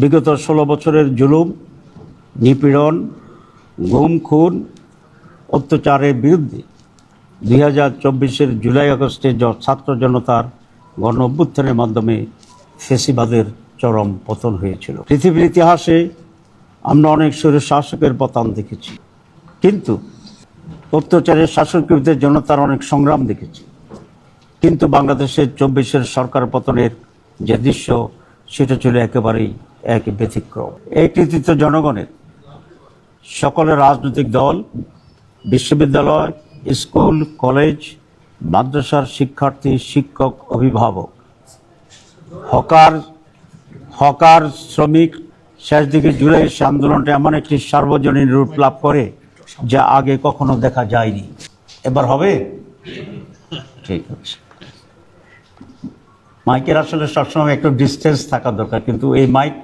বিগত ষোলো বছরের জুলুম, নিপীড়ন গুম খুন অত্যাচারের বিরুদ্ধে দুই হাজার চব্বিশের জুলাই আগস্টে ছাত্র জনতার গণ অভ্যুত্থানের মাধ্যমে ফেসিবাদের চরম পতন হয়েছিল। পৃথিবীর ইতিহাসে আমরা অনেক সুরে শাসকের পতন দেখেছি, কিন্তু অত্যাচারের শাসক বিরুদ্ধে জনতার অনেক সংগ্রাম দেখেছি। কিন্তু বাংলাদেশের চব্বিশের সরকার পতনের যে দৃশ্য, সেটা ছিল একেবারেই এক ব্যতিক্রম। এই কৃতিত্ব জনগণের। সকলের রাজনৈতিক দল, বিশ্ববিদ্যালয়, স্কুল, কলেজ, মাদ্রাসার শিক্ষার্থী, শিক্ষক, অভিভাবক, হকার হকার, শ্রমিক, শেষ দিকে জুলাই আন্দোলনটা এমন একটি সার্বজনীন রূপ লাভ করে যা আগে কখনো দেখা যায়নি। এবার হবে? ঠিক আছে। মাইকের আসলে সবসময় একটু ডিস্টেন্স থাকা দরকার, কিন্তু এই মাইক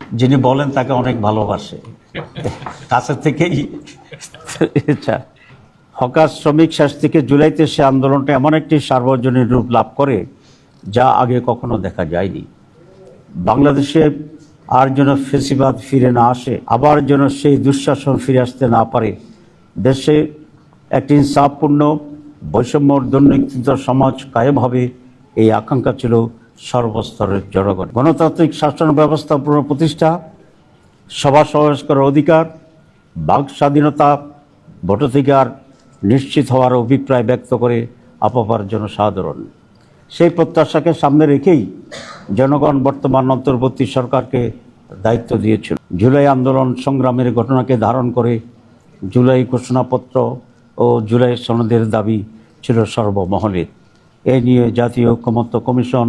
যিনি বলেন তাকে অনেক ভালোবাসে। কাছের থেকেই আচ্ছা হকার শ্রমিক শেষ থেকে জুলাইতে সে আন্দোলনটা এমন একটি সার্বজনীন রূপ লাভ করে, যা আগে কখনো দেখা যায়নি। বাংলাদেশে আর যেন ফেসিবাদ ফিরে না আসে, আবার যেন সেই দুঃশাসন ফিরে আসতে না পারে, দেশে একটি ইনসাফপূর্ণ বৈষম্য দুর্নীতিত সমাজ কায়েম হবে, এই আকাঙ্ক্ষা ছিল সর্বস্তরের জনগণ। গণতান্ত্রিক শাসন ব্যবস্থা পুনঃপ্রতিষ্ঠা, সভা সমাবেশ করার অধিকার, বাক স্বাধীনতা, ভোটাধিকার নিশ্চিত হওয়ার অভিপ্রায় ব্যক্ত করে আপাপার জনসাধারণ। সেই প্রত্যাশাকে সামনে রেখেই জনগণ বর্তমান অন্তর্বর্তী সরকারকে দায়িত্ব দিয়েছিল। জুলাই আন্দোলন সংগ্রামের ঘটনাকে ধারণ করে জুলাই ঘোষণাপত্র ও জুলাই সনদের দাবি ছিল সর্বমহলের এ নিয়ে জাতীয় ঐক্যমত্য কমিশন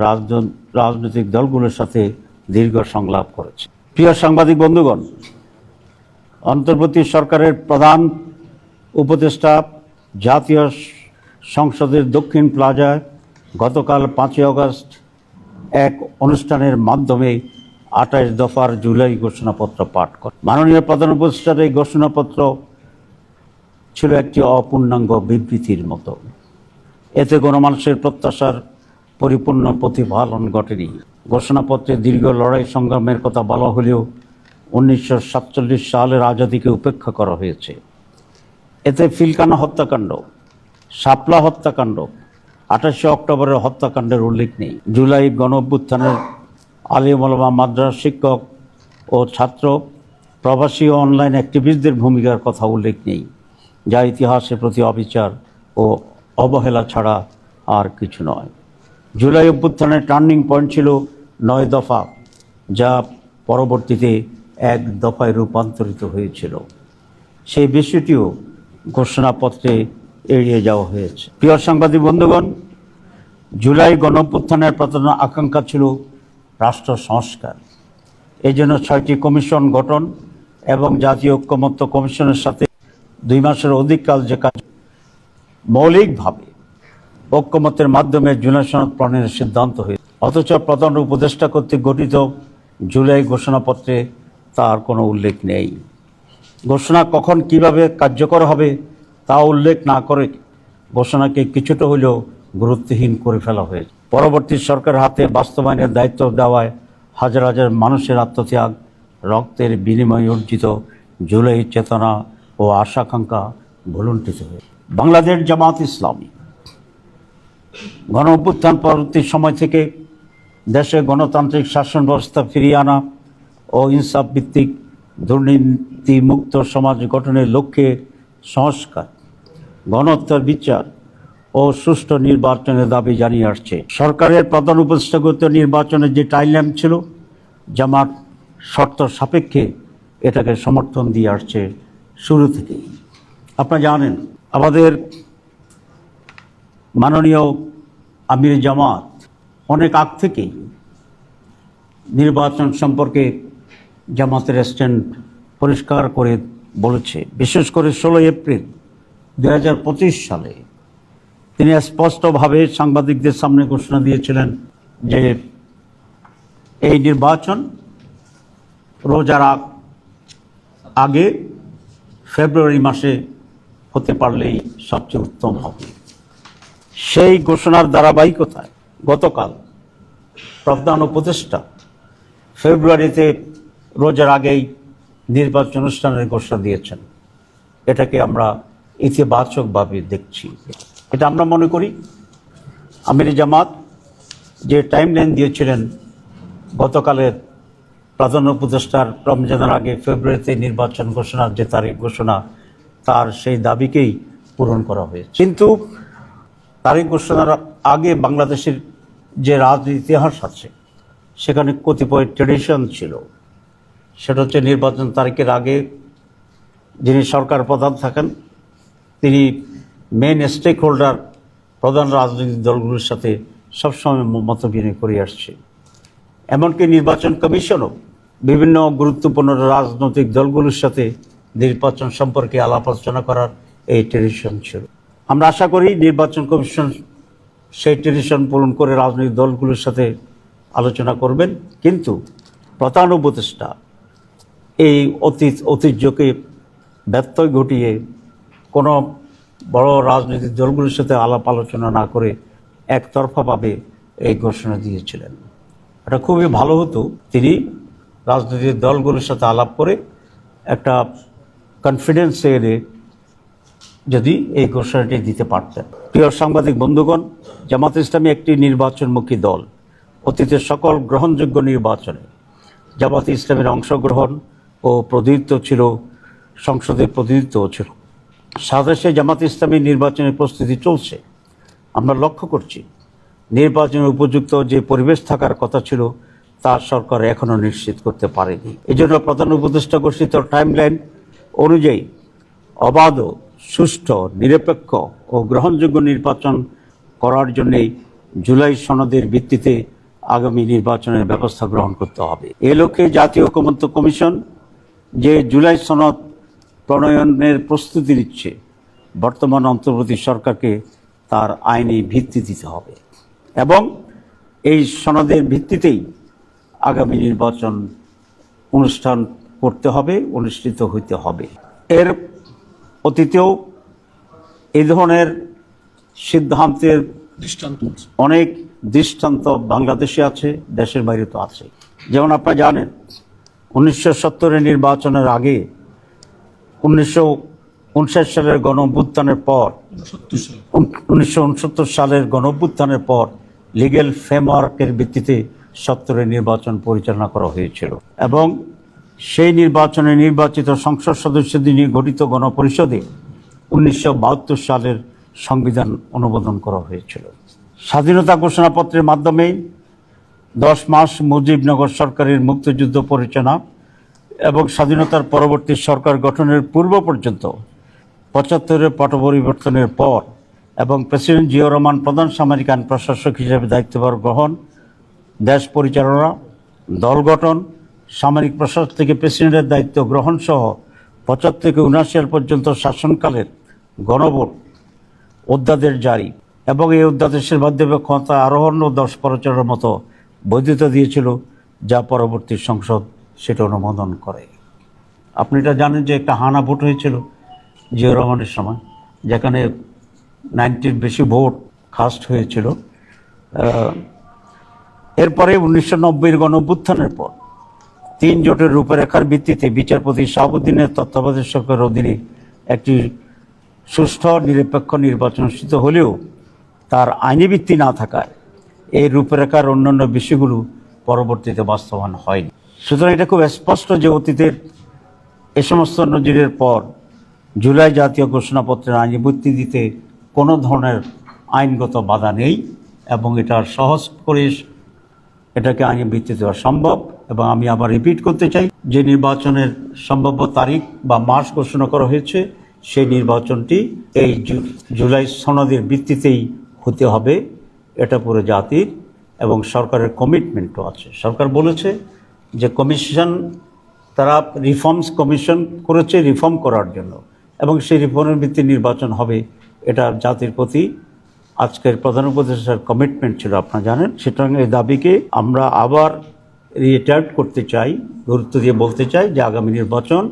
রাজনৈতিক দলগুলোর সাথে দীর্ঘ সংলাপ করেছে। প্রিয় সাংবাদিক বন্ধুগণ, অন্তর্বর্তী সরকারের প্রধান উপদেষ্টা জাতীয় সংসদের দক্ষিণ প্লাজায় গতকাল পাঁচই আগস্ট এক অনুষ্ঠানের মাধ্যমে আঠাশ দফার জুলাই ঘোষণাপত্র পাঠ করে মাননীয় প্রধান উপদেষ্টার এই ঘোষণাপত্র ছিল একটি অপূর্ণাঙ্গ বিবৃতির মতো। এতে গণমানুষের প্রত্যাশার পরিপূর্ণ প্রতিফলন ঘটেনি। ঘোষণাপত্রে দীর্ঘ লড়াই সংগ্রামের কথা বলা হলেও উনিশশো সাতচল্লিশ সালের আজাদিকে উপেক্ষা করা হয়েছে। এতে ফিলকানা হত্যাকাণ্ড, শাপলা হত্যাকাণ্ড, আঠাশে অক্টোবরের হত্যাকাণ্ডের উল্লেখ নেই। জুলাই গণ অভ্যুত্থানের আলিমলমা মাদ্রাস শিক্ষক ও ছাত্র, প্রবাসী অনলাইন অ্যাক্টিভিস্টদের ভূমিকার কথা উল্লেখ নেই, যা ইতিহাসের প্রতি অবিচার ও অবহেলা ছাড়া আর কিছু নয়। জুলাই অভ্যুত্থানের টার্নিং পয়েন্ট ছিল নয় দফা, যা পরবর্তীতে এক দফায় রূপান্তরিত হয়েছিল। সেই বিষয়টিও ঘোষণাপত্রে এড়িয়ে যাওয়া হয়েছে। প্রিয় সাংবাদিক বন্ধুগণ, জুলাই গণঅভ্যুত্থানের প্রধান আকাঙ্ক্ষা ছিল রাষ্ট্র সংস্কার। এই জন্য ছয়টি কমিশন গঠন এবং জাতীয় ঐক্যমত্য কমিশনের সাথে দুই মাসের অধিককাল যে কাজ মৌলিকভাবে ঐক্যমতের মাধ্যমে জুলাই সনদ সিদ্ধান্ত হয়েছে। অথচ প্রধান উপদেষ্টা কর্তৃক গঠিত জুলাই ঘোষণাপত্রে তার কোনো উল্লেখ নেই। ঘোষণা কখন কীভাবে কার্যকর হবে তা উল্লেখ না করে ঘোষণাকে কিছুটা হলেও গুরুত্বহীন করে ফেলা হয়েছে। পরবর্তী সরকারের হাতে বাস্তবায়নের দায়িত্ব দেওয়ায় হাজার হাজার মানুষের আত্মত্যাগ, রক্তের বিনিময়ে অর্জিত জুলাই চেতনা ও আশাকাঙ্ক্ষা ভুলুণ্ঠিত হয়ে বাংলাদেশ জামাত ইসলামী গণ অভ্যুত্থান পরবর্তী সময় থেকে দেশে গণতান্ত্রিক শাসন ব্যবস্থা ফিরিয়ে আনা ও ইনসাফ ভিত্তিক দুর্নীতিমুক্ত সমাজ গঠনের লক্ষ্যে সংস্কার, গণহত্যার বিচার ও সুষ্ঠু নির্বাচনের দাবি জানিয়ে আসছে। সরকারের প্রধান উপদেষ্টাগত নির্বাচনের যে টাইমলাইন ছিল, জামাত শর্ত সাপেক্ষে এটাকে সমর্থন দিয়ে আসছে শুরু থেকেই। আপনারা জানেন, আমাদের মাননীয় আমির জামাত অনেক আগ থেকেই নির্বাচন সম্পর্কে জামাতের স্ট্যান্ড পরিষ্কার করে বলেছে। বিশেষ করে ষোলোই এপ্রিল দু হাজার পঁচিশ সালে তিনি স্পষ্টভাবে সাংবাদিকদের সামনে ঘোষণা দিয়েছিলেন যে এই নির্বাচন রোজার আগ- আগে ফেব্রুয়ারি মাসে হতে পারলেই সবচেয়ে উত্তম হবে। সেই ঘোষণার ধারাবাহিকতায় গতকাল প্রধান উপদেষ্টা ফেব্রুয়ারিতে রোজার আগেই নির্বাচন অনুষ্ঠানের ঘোষণা দিয়েছেন। এটাকে আমরা ইতিবাচকভাবে দেখছি। এটা আমরা মনে করি আমির জামাত যে টাইম লাইন দিয়েছিলেন, গতকালের প্রধান উপদেষ্টার রমজানের আগে ফেব্রুয়ারিতে নির্বাচন ঘোষণার যে তারিখ ঘোষণা, তার সেই দাবিকেই পূরণ করা হয়েছে। কিন্তু তারিখ ঘোষণার আগে বাংলাদেশের যে রাজনীতি ইতিহাস আছে, সেখানে কতিপয় ট্রেডিশন ছিল। সেটা হচ্ছে নির্বাচন তারিখের আগে যিনি সরকার প্রধান থাকেন, তিনি মেন স্টেক হোল্ডার প্রধান রাজনৈতিক দলগুলোর সাথে সবসময় মত বিনিময় করে আসছে। এমনকি নির্বাচন কমিশনও বিভিন্ন গুরুত্বপূর্ণ রাজনৈতিক দলগুলোর সাথে নির্বাচন সম্পর্কে আলাপ আলোচনা করার এই ট্রেডিশন ছিল। আমরা আশা করি নির্বাচন কমিশন সেই ট্রেডিশন পূরণ করে রাজনৈতিক দলগুলোর সাথে আলোচনা করবেন। কিন্তু প্রধান উপদেষ্টা এই অতীত ঐতিহ্যকে ব্যত্যয় ঘটিয়ে কোনো বড় রাজনৈতিক দলগুলোর সাথে আলাপ আলোচনা না করে একতরফাভাবে এই ঘোষণা দিয়েছিলেন। এটা খুবই ভালো হতো। তিনি রাজনৈতিক দলগুলোর সাথে আলাপ করে একটা কনফিডেন্স এনে যদি এই ঘোষণাটি দিতে পারতেন। প্রিয় সাংবাদিক বন্ধুগণ, জামাত ইসলামী একটি নির্বাচনমুখী দল। অতীতের সকল গ্রহণযোগ্য নির্বাচনে জামাত ইসলামের অংশগ্রহণ ও প্রতিনিধিত্ব ছিল, সংসদে প্রতিনিধিত্ব ছিল। সাদেশে জামাত ইসলামী নির্বাচনের প্রস্তুতি চলছে। আমরা লক্ষ্য করছি নির্বাচনের উপযুক্ত যে পরিবেশ থাকার কথা ছিল, তা সরকার এখনও নিশ্চিত করতে পারেনি। এজন্য প্রধান উপদেষ্টা ঘোষিত টাইমলাইন অনুযায়ী অবাধ সুষ্ঠু, নিরপেক্ষ ও গ্রহণযোগ্য নির্বাচন করার জন্যেই জুলাই সনদের ভিত্তিতে আগামী নির্বাচনের ব্যবস্থা গ্রহণ করতে হবে। এ লক্ষ্যে জাতীয় ঐকমত্য কমিশন যে জুলাই সনদ প্রণয়নের প্রস্তুতি নিচ্ছে, বর্তমান অন্তর্বর্তী সরকারকে তার আইনি ভিত্তি দিতে হবে এবং এই সনদের ভিত্তিতেই আগামী নির্বাচন অনুষ্ঠান করতে হবে, অনুষ্ঠিত হইতে হবে। এর অতীতেও এই ধরনের সিদ্ধান্তের দৃষ্টান্ত অনেক দৃষ্টান্ত বাংলাদেশে আছে দেশের বাইরে তো আছে। যেমন আপনারা জানেন উনিশশো সত্তরের নির্বাচনের আগে উনিশশো উনষাট সালের গণ অভ্যুত্থানের পর উনিশশো উনসত্তর সালের গণ অভ্যুত্থানের পর লিগেল ফ্রেমওয়ার্কের ভিত্তিতে সত্তরের নির্বাচন পরিচালনা করা হয়েছিল। এবং সেই নির্বাচনে নির্বাচিত সংসদ সদস্যদের নিয়ে গঠিত গণপরিষদে উনিশশো বাহাত্তর সালের সংবিধান অনুমোদন করা হয়েছিল। স্বাধীনতা ঘোষণাপত্রের মাধ্যমে দশ মাস মুজিবনগর সরকারের মুক্তিযুদ্ধ পরিচালনা এবং স্বাধীনতার পরবর্তী সরকার গঠনের পূর্ব পর্যন্ত পঁচাত্তরের পট পরিবর্তনের পর এবং প্রেসিডেন্ট জিয়া রহমান প্রধান সামরিক আইন প্রশাসক হিসেবে দায়িত্বভার গ্রহণ, দেশ পরিচালনা, দল গঠন সামরিক প্রশাসন থেকে প্রেসিডেন্টের দায়িত্ব গ্রহণ সহ পঁচাত্তর থেকে উনআশি সাল পর্যন্ত শাসনকালের গণভোট অধ্যাদেশ জারি এবং এই অধ্যাদেশের মাধ্যমে ক্ষমতা আরোহণ ও দশ পরিচালনার মতো বৈধতা দিয়েছিল, যা পরবর্তী সংসদ সেটা অনুমোদন করে। আপনি এটা জানেন যে একটা হানা ভোট হয়েছিল জিয়া রহমানের সময়, যেখানে নাইনটির বেশি ভোট কাস্ট হয়েছিল। এরপরে উনিশশো নব্বইয়ের গণ পর তিন জোটের রূপরেখার ভিত্তিতে বিচারপতি শাহাবুদ্দিনের তত্ত্বাবধায়ক অধীনে একটি সুষ্ঠু নিরপেক্ষ নির্বাচন অনুষ্ঠিত হলেও তার আইনি ভিত্তি না থাকায় এই রূপরেখার অন্যান্য বিষয়গুলো পরবর্তীতে বাস্তবায়ন হয়নি। সুতরাং এটা খুব স্পষ্ট যে অতীতের এ সমস্ত নজিরের পর জুলাই জাতীয় ঘোষণাপত্রের আইনি ভিত্তি দিতে কোনো ধরনের আইনগত বাধা নেই এবং এটা সহজ করে এটাকে আইনি ভিত্তি দেওয়া সম্ভব। এবং আমি আবার রিপিট করতে চাই, যে নির্বাচনের সম্ভাব্য তারিখ বা মাস ঘোষণা করা হয়েছে, সেই নির্বাচনটি এই জুলাই সনদের ভিত্তিতেই হতে হবে। এটা পুরো জাতির এবং সরকারের কমিটমেন্টও আছে। সরকার বলেছে যে কমিশন তারা রিফর্মস কমিশন করেছে রিফর্ম করার জন্য এবং সেই রিফর্মের ভিত্তি নির্বাচন হবে। এটা জাতির প্রতি আজকের প্রধান উপদেষ্টার কমিটমেন্ট ছিল, আপনারা জানেন। সুতরাং এই দাবিকে আমরা আবার রিটার্ট করতে চাই, গুরুত্ব দিয়ে বলতে চাই যে আগামী নির্বাচন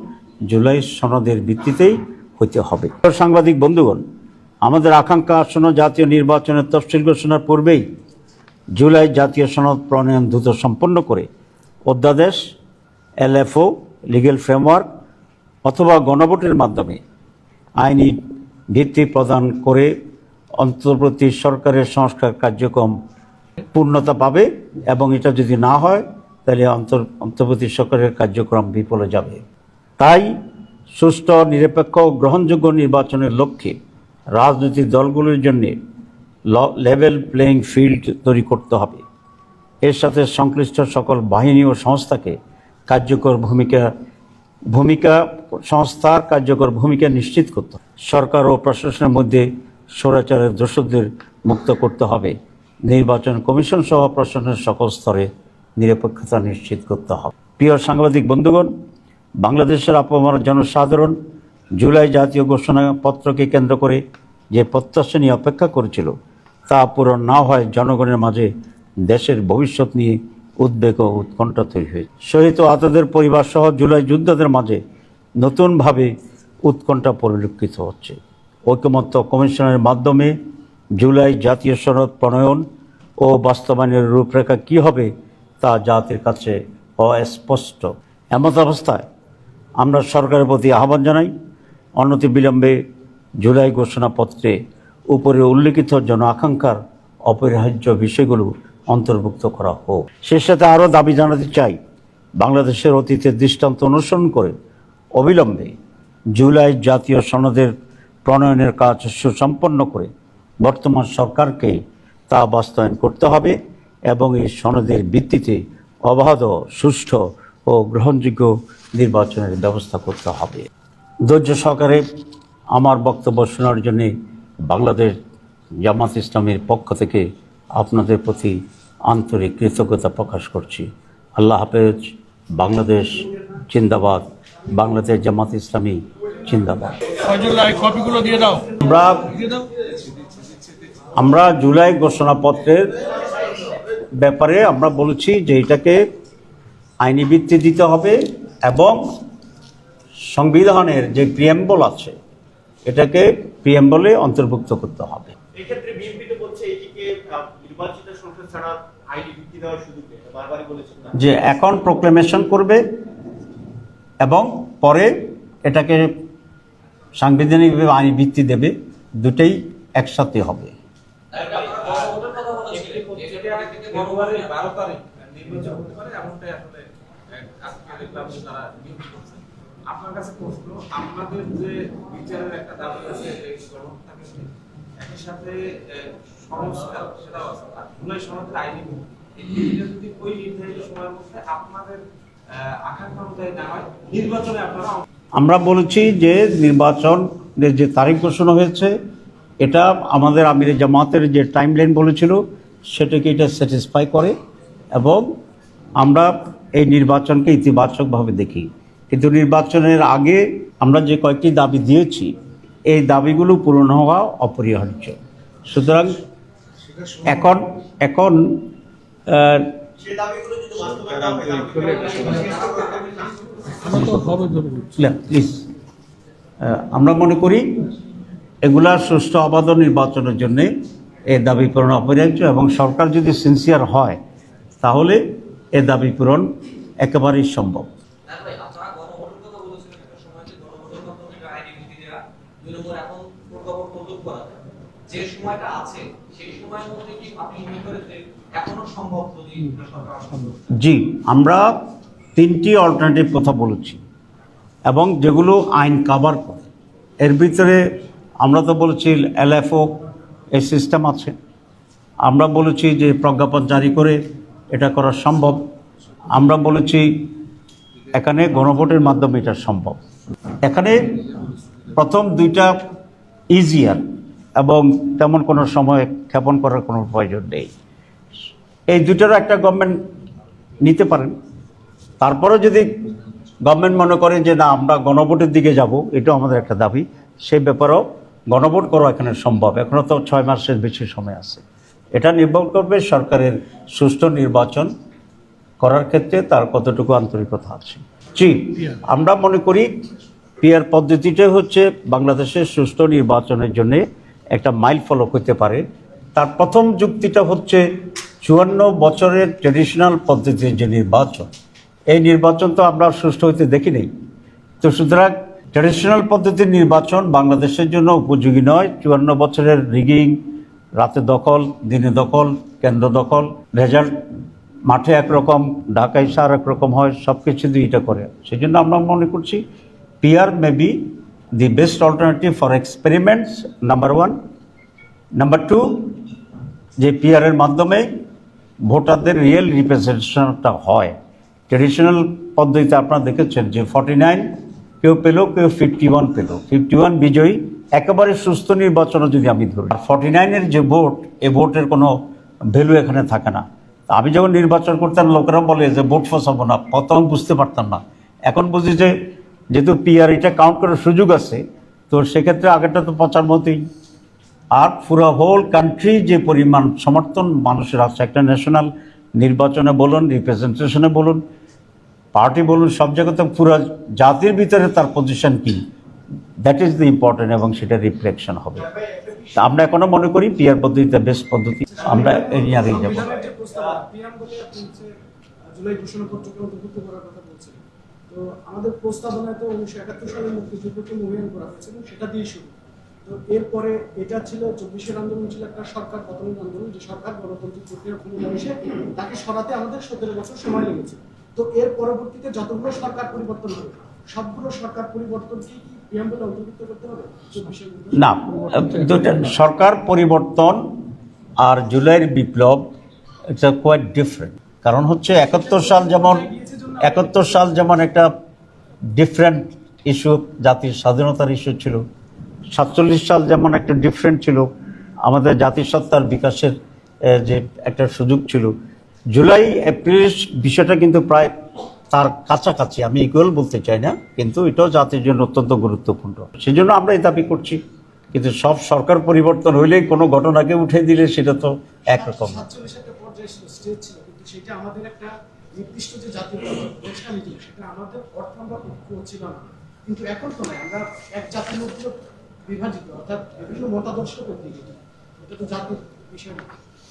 জুলাই সনদের ভিত্তিতেই হতে হবে। সাংবাদিক বন্ধুগণ, আমাদের আকাঙ্ক্ষা আসন্ন জাতীয় নির্বাচনের তফসিল ঘোষণার পূর্বেই জুলাই জাতীয় সনদ প্রণয়ন দ্রুত সম্পন্ন করে অধ্যাদেশ, এলএফও, লিগেল ফ্রেমওয়ার্ক অথবা গণভোটের মাধ্যমে আইনি ভিত্তি প্রদান করে অন্তর্বর্তী সরকারের সংস্কার কার্যক্রম পূর্ণতা পাবে এবং এটা যদি না হয় তাহলে অন্তর, অন্তর্বর্তী সরকারের কার্যক্রম বিফলে যাবে। তাই সুষ্ঠু নিরপেক্ষ গ্রহণযোগ্য নির্বাচনের লক্ষ্যে রাজনৈতিক দলগুলোর জন্য লেভেল প্লেয়িং ফিল্ড তৈরি করতে হবে। এর সাথে সংশ্লিষ্ট সকল বাহিনী ও সংস্থাকে কার্যকর ভূমিকা ভূমিকা, সংস্থার কার্যকর ভূমিকা নিশ্চিত করতে সরকার ও প্রশাসনের মধ্যে স্বৈরাচারের দোষদের মুক্ত করতে হবে। নির্বাচন কমিশন সহ প্রশাসনের সকল স্তরে নিরপেক্ষতা নিশ্চিত করতে হবে। প্রিয় সাংবাদিক বন্ধুগণ, বাংলাদেশের আপমর জনসাধারণ জুলাই জাতীয় ঘোষণাপত্রকে কেন্দ্র করে যে প্রত্যাশা নিয়ে অপেক্ষা করেছিল, তা পূরণ না হয় জনগণের মাঝে দেশের ভবিষ্যৎ নিয়ে উদ্বেগ ও উৎকণ্ঠা তৈরি হয়েছে। শহীদ ও আহতদের পরিবার সহ জুলাই যোদ্ধাদের মাঝে নতুনভাবে উৎকণ্ঠা পরিলক্ষিত হচ্ছে। ঐকমত্য কমিশনের মাধ্যমে জুলাই জাতীয় সনদ প্রণয়ন ও বাস্তবায়নের রূপরেখা কী হবে তা জাতির কাছে অস্পষ্ট। এমত অবস্থায় আমরা সরকারের প্রতি আহ্বান জানাই, অনতি বিলম্বে জুলাই ঘোষণাপত্রে উপরে উল্লেখিত জন আকাঙ্ক্ষার অপরিহার্য বিষয়গুলো অন্তর্ভুক্ত করা হোক। সে সাথে আরও দাবি জানাতে চাই, বাংলাদেশের অতীতের দৃষ্টান্ত অনুসরণ করে অবিলম্বে জুলাই জাতীয় সনদের প্রণয়নের কাজ সুসম্পন্ন করে বর্তমান সরকারকে তা বাস্তবায়ন করতে হবে। এবং এই সনদের ভিত্তিতে অবাধ সুষ্ঠু ও গ্রহণযোগ্য নির্বাচনের ব্যবস্থা করতে হবে। ধৈর্য সহকারে আমার বক্তব্য শোনার জন্য বাংলাদেশ জামাত ইসলামের পক্ষ থেকে আপনাদের প্রতি আন্তরিক কৃতজ্ঞতা প্রকাশ করছি। আল্লাহ হাফেজ বাংলাদেশ জিন্দাবাদ বাংলাদেশ জামাত ইসলামী জিন্দাবাদ। আমরা আমরা জুলাই ঘোষণাপত্রের ব্যাপারে আমরা বলেছি যে এটাকে আইনি ভিত্তি দিতে হবে এবং সংবিধানের যে প্রিয়েম্বল আছে এটাকে প্রিয়েম্বলে অন্তর্ভুক্ত করতে হবে। এক্ষেত্রে বিএনপি তো বলছে এটিকে নির্বাচিত সংসদ ছাড়া আইনি ভিত্তি দেওয়ার সুযোগ বারবারই বলেছেন যে এখন প্রোক্লেমেশন করবে এবং পরে এটাকে সাংবিধানিকভাবে আইনি ভিত্তি দেবে দুটেই একসাথে হবে। ফেব্রুয়ারির বারো তারিখ নির্বাচন হতে পারে এমনটাই আসলে আজকে দেখলাম তারা নিয়োগ করছে আপনার কাছে প্রশ্ন আপনাদের যে বিচারের একটা দাবি আছে গণহত্যাকে একই সাথে সংস্কার সেটাও আছে আর জুলাই সনদের আইনি ভিত্তি। এই তিনটা যদি ওই নির্ধারিত সময়ের মধ্যে আপনাদের আকাঙ্ক্ষা অনুযায়ী না হয় নির্বাচনে আপনারা আমরা বলেছি যে নির্বাচনের যে তারিখ ঘোষণা হয়েছে এটা আমাদের আমির জামাতের যে টাইম লাইন বলেছিল সেটাকে এটা স্যাটিসফাই করে এবং আমরা এই নির্বাচনকে ইতিবাচকভাবে দেখি কিন্তু নির্বাচনের আগে আমরা যে কয়েকটি দাবি দিয়েছি, এই দাবিগুলো পূরণ হওয়া অপরিহার্য সুতরাং এখন এখন। প্লিজ আমরা মনে করি এগুলা সুষ্ঠু অবাধ নির্বাচনের জন্য এ দাবি পূরণ অপরিহার্য এবং সরকার যদি সিনসিয়ার হয়, তাহলে এ দাবি পূরণ একেবারেই সম্ভব। সম্ভব জি, আমরা তিনটি অল্টারনেটিভ কথা বলেছি এবং যেগুলো আইন কাভার করে। এর ভিতরে আমরা তো বলেছি এলএফও এই সিস্টেম আছে। আমরা বলেছি যে প্রজ্ঞাপন জারি করে এটা করা সম্ভব। আমরা বলেছি এখানে গণভোটের মাধ্যমে এটা সম্ভব। এখানে প্রথম দুইটা ইজিয়ার এবং তেমন কোনো সময় ক্ষেপণ করার কোনো প্রয়োজন নেই। এই দুটোরও একটা গভর্নমেন্ট নিতে পারেন। তারপরে যদি গভর্নমেন্ট মনে করেন যে না, আমরা গণভোটের দিকে যাব, এটাও আমাদের একটা দাবি। সেই ব্যাপারেও গণভোট করা এখানে সম্ভব। এখনও তো ছয় মাসের বেশি সময় আছে। এটা নির্ভর করবে সরকারের সুষ্ঠু নির্বাচন করার ক্ষেত্রে তার কতটুকু আন্তরিকতা আছে। জি, আমরা মনে করি পিয়ার পদ্ধতিটাই হচ্ছে বাংলাদেশের সুষ্ঠু নির্বাচনের জন্য একটা মাইল ফলক হতে পারে। তার প্রথম যুক্তিটা হচ্ছে চুয়ান্ন বছরের ট্রেডিশনাল পদ্ধতির যে নির্বাচন, এই নির্বাচন তো আমরা সুষ্ঠু হইতে দেখি নেই তো সুতরাং ট্রেডিশনাল পদ্ধতির নির্বাচন বাংলাদেশের জন্য উপযোগী নয়। চুয়ান্ন বছরের রিগিং, রাতে দখল, দিনে দখল, কেন্দ্র দখল রেজাল্ট মাঠে একরকম, ঢাকায় সার একরকম হয় সব কিছু দুইটা করে। সেই জন্য আমরা মনে করছি PR may be the best alternative for experiments number one number two যে পিআরের মাধ্যমে ভোটারদের রিয়েল রিপ্রেজেন্টেশনটা হয়। ট্রেডিশনাল পদ্ধতিতে আপনারা দেখেছেন যে ফর্টি নাইন কেউ পেল, কেউ ফিফটি ওয়ান পেল। ফিফটি ওয়ান বিজয়ী, একেবারে সুস্থ নির্বাচনও যদি আমি ধরি। ফর্টি নাইনের যে ভোট এ ভোটের কোনো ভ্যালু এখানে থাকে না। আমি যখন নির্বাচন করতাম লোকেরা বলে যে ভোট ফসাবো না প্রথম বুঝতে পারতাম না। এখন বুঝি যে, যেহেতু পিআর এটা কাউন্ট করার সুযোগ আছে, তো সেক্ষেত্রে আগেরটা তো পচার মতোই। আর পুরো হোল কান্ট্রি যে পরিমাণ সমর্থন, মানুষের আছে। একটা ন্যাশনাল নির্বাচনে বলুন রিপ্রেজেন্টেশনে বলুন পার্টি বলুন, সব জায়গাতে পুরো জাতির ভিতরে তার পজিশন কি? দ্যাট ইজ দ্য ইম্পর্টেন্ট এবং সেটা রিফ্লেকশন হবে। তা আমরা এখনও মনে করি পিয়ার পদ্ধতিটা বেস্ট পদ্ধতি, আমরা এই নিয়ে আগেই যাব। এরপরে এটা ছিল, চব্বিশের আন্দোলন ছিল একটা সরকার পতনের আন্দোলন। যে সরকার প্রক্রিয়া ক্ষমতা এসে তাকে সরাতে আমাদের সতেরো বছর সময় লেগেছে। তো এর পরবর্তীতে যতগুলো সরকার পরিবর্তন হবে, সবগুলো সরকার পরিবর্তনকে কি অন্তর্ভুক্ত করতে হবে? না দুটা সরকার পরিবর্তন আর জুলাইয়ের বিপ্লব ইটস কোয়াইট ডিফারেন্ট কারণ হচ্ছে একাত্তর সাল যেমন একাত্তর সাল যেমন একটা ডিফারেন্ট ইস্যু জাতির স্বাধীনতার ইস্যু ছিল। সাতচল্লিশ সাল যেমন একটা ডিফারেন্ট ছিল, আমাদের জাতিসত্তার বিকাশের যে একটা সুযোগ ছিল জুলাই, এপ্রিল বিষয়টা কিন্তু প্রায় তার কাছাকাছি। আমি ইকুয়াল বলতে চাই না, কিন্তু এটাও জাতির জন্য অত্যন্ত গুরুত্বপূর্ণ। সেই জন্য আমরা এই দাবি করছি, কিন্তু সব সরকার পরিবর্তন হইলেই কোনো ঘটনাকে উঠে দিলে সেটা তো একরকম না। বিভাজিত, অর্থাৎ বিভিন্ন মতাদর্শ করতে এটা তো জাতির বিষয়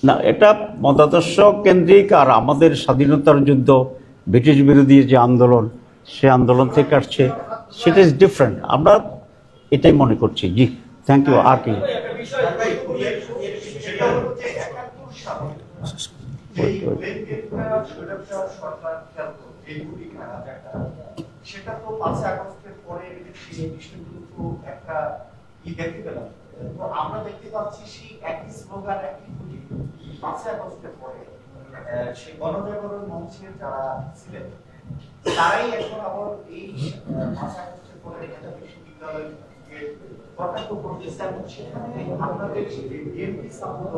না, এটা মতাদর্শ কেন্দ্রিক আর আমাদের স্বাধীনতার যুদ্ধ, ব্রিটিশ বিরোধী যে আন্দোলন, সে আন্দোলন থেকে আসছে, সেটা ইজ ডিফারেন্ট আমরা এটাই মনে করছি। জি থ্যাংক ইউ আর কি? সেটা তো পাঁচই আগস্টের পরে একটা ই দেখতে পেলাম। তো আমরা দেখতে পাচ্ছি সেই একই স্লোগান, একই সেই গণজাগরণ মঞ্চের যারা ছিলেন, তারাই এখন আবার এই বিশ্ববিদ্যালয়কে কটাক্ষ করতেছে এবং সেখানে আপনাদের বিএনপি সাপোর্ট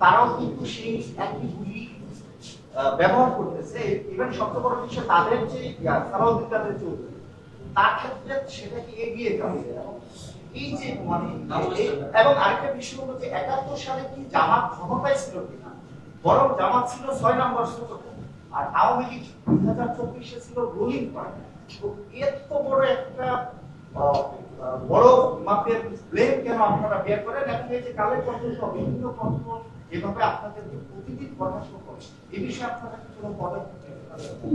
তারাও কিন্তু সেই একই গুলি ব্যবহার করতেছে। ইভেন সবচেয়ে বড় বিষয় তাদের যে সালাউদ্দিন কাদের চৌধুরী তার ক্ষেত্রে সেটাকে এগিয়ে যাবে? এবং এই যে মানে এবং আরেকটা বিষয় হলো যে একাত্তর সালে কি জামাত ক্ষমতায় ছিল কিনা? বরং জামাত ছিল ছয় নম্বর আর আওয়ামী লীগ দুই হাজার চব্বিশে ছিল পার্টি। এত বড় একটা বড় মাপের ব্লেম কেন আপনারা বের করেন? এই যে কালের পর্যন্ত পত্র আপনাদের প্রতিদিন প্রকাশ করে এই বিষয়ে আপনারা কোনো পদক্ষেপ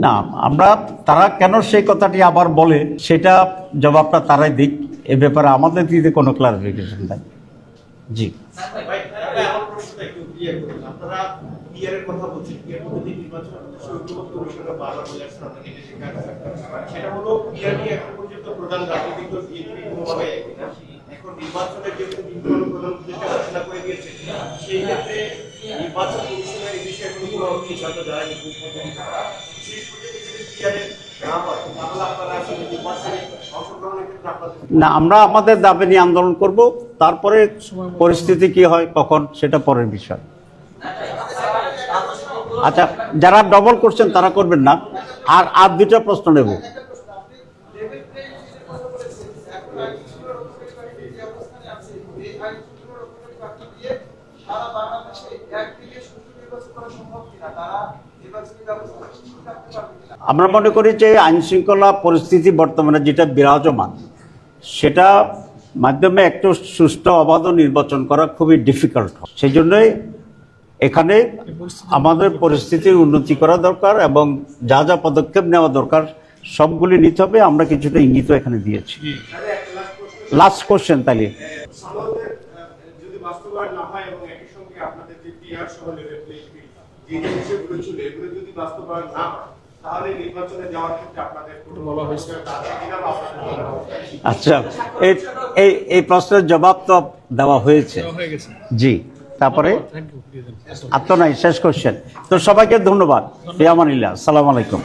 না, আমরা, তারা কেন সেই কথাটি আবার বলে, সেটা জবাবটা তারাই দিক। এ ব্যাপারে আমাদের দিতে কোনো ক্লারিফিকেশন নাই। জি। এখন প্রধান সেই ক্ষেত্রে নির্বাচন না, আমরা আমাদের দাবি নিয়ে আন্দোলন করব, তারপরে পরিস্থিতি কি হয়, কখন, সেটা পরের বিষয়। আচ্ছা যারা ডবল করছেন, তারা করবেন না। আর আর দুটা প্রশ্ন নেব সারা বাংলাদেশে একদিকে সুষ্ঠু নির্বাচন করা সম্ভব কিনা তারা নির্বাচনী ব্যবস্থা সুষ্ঠু রাখতে পারবে কিনা আমরা মনে করি যে আইন শৃঙ্খলা পরিস্থিতি বর্তমানে যেটা বিরাজমান, সেটা মাধ্যমে একটু সুষ্ঠু অবাধ নির্বাচন করা খুবই ডিফিকাল্ট সেই জন্যই এখানে আমাদের পরিস্থিতির উন্নতি করা দরকার এবং যা যা পদক্ষেপ নেওয়া দরকার সবগুলি নিতে হবে। আমরা কিছুটা ইঙ্গিত এখানে দিয়েছি। লাস্ট কোশ্চেন তাহলে। যদি তাহলে নির্বাচনে যাওয়ার ক্ষেত্রে আপনাদের বলা হয়েছে? আচ্ছা এই এই এই প্রশ্নের জবাব তো দেওয়া হয়েছে। জি তারপরে? আর তো নাই শেষ কোশ্চেন তো সবাইকে ধন্যবাদ। ফিয়ামানিল্লাহ সালাম আলাইকুম।